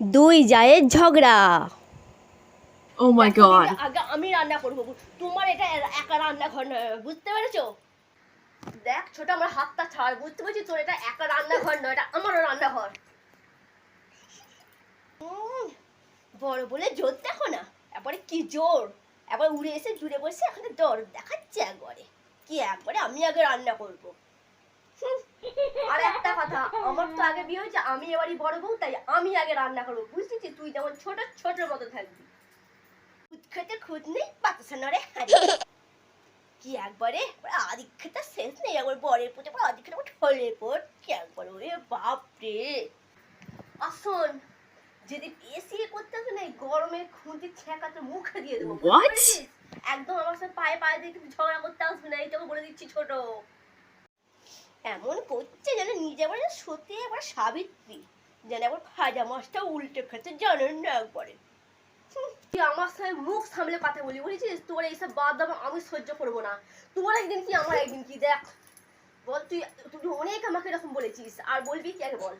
দুই জায়ের ঝগড়া। Oh my god. আগে আমি রান্না করব তোমার এটা একা রান্নাঘর নয় বুঝতে পেরেছ? দেখ ছোট আমার হাতটা ছাড় বুঝতে পেরেছি? তোর এটা একা রান্নাঘর নয় এটা আমারও রান্নাঘর বড় বলে জোর দেখো না এরপরে কি জোর? এবার উড়ে এসে জুড়ে বসে এখানে দর দেখাচ্ছে একবারে কি একবারে আমি আগে রান্না করব। আর একটা কথা আমার তো আগে বিয়ে হয়েছে আমি এবারই বড় বউ তাই আমি আগে রান্না করব। বুঝতেছি তুই যেমন ছোট ছোটর মতো থাকবি। খুদ খেতে খুদ নেই নড়ে কি একবারে? শেষ নেই একবার বরের পর ঠলে পর কি একবার? ওরে বাপ রে আসুন যদি এসি করতে আসে না এই গরমে খুঁটি ছেঁকাতে মুখে দিয়ে দেবো? একদম আমার সাথে পায়ে পায়ে দিয়ে ঝগড়া করতে আসবে না এইটাকে বলে দিচ্ছি ছোট। এমন করছে যেন সত্যি একবার সাবিত্রী, যেন একবার ভাজা মাছটা উল্টে খেতে জানেন না একবারে তুই আমার সাথে মুখ সামলে কথা বলি বলেছিস তোর এইসব বাদ দাম আমি সহ্য করব না। তোর একদিন কি, আমার একদিন কি, দেখ। বল তুই তুই অনেক আমাকে এরকম বলেছিস, আর বলবি কি আগে বল?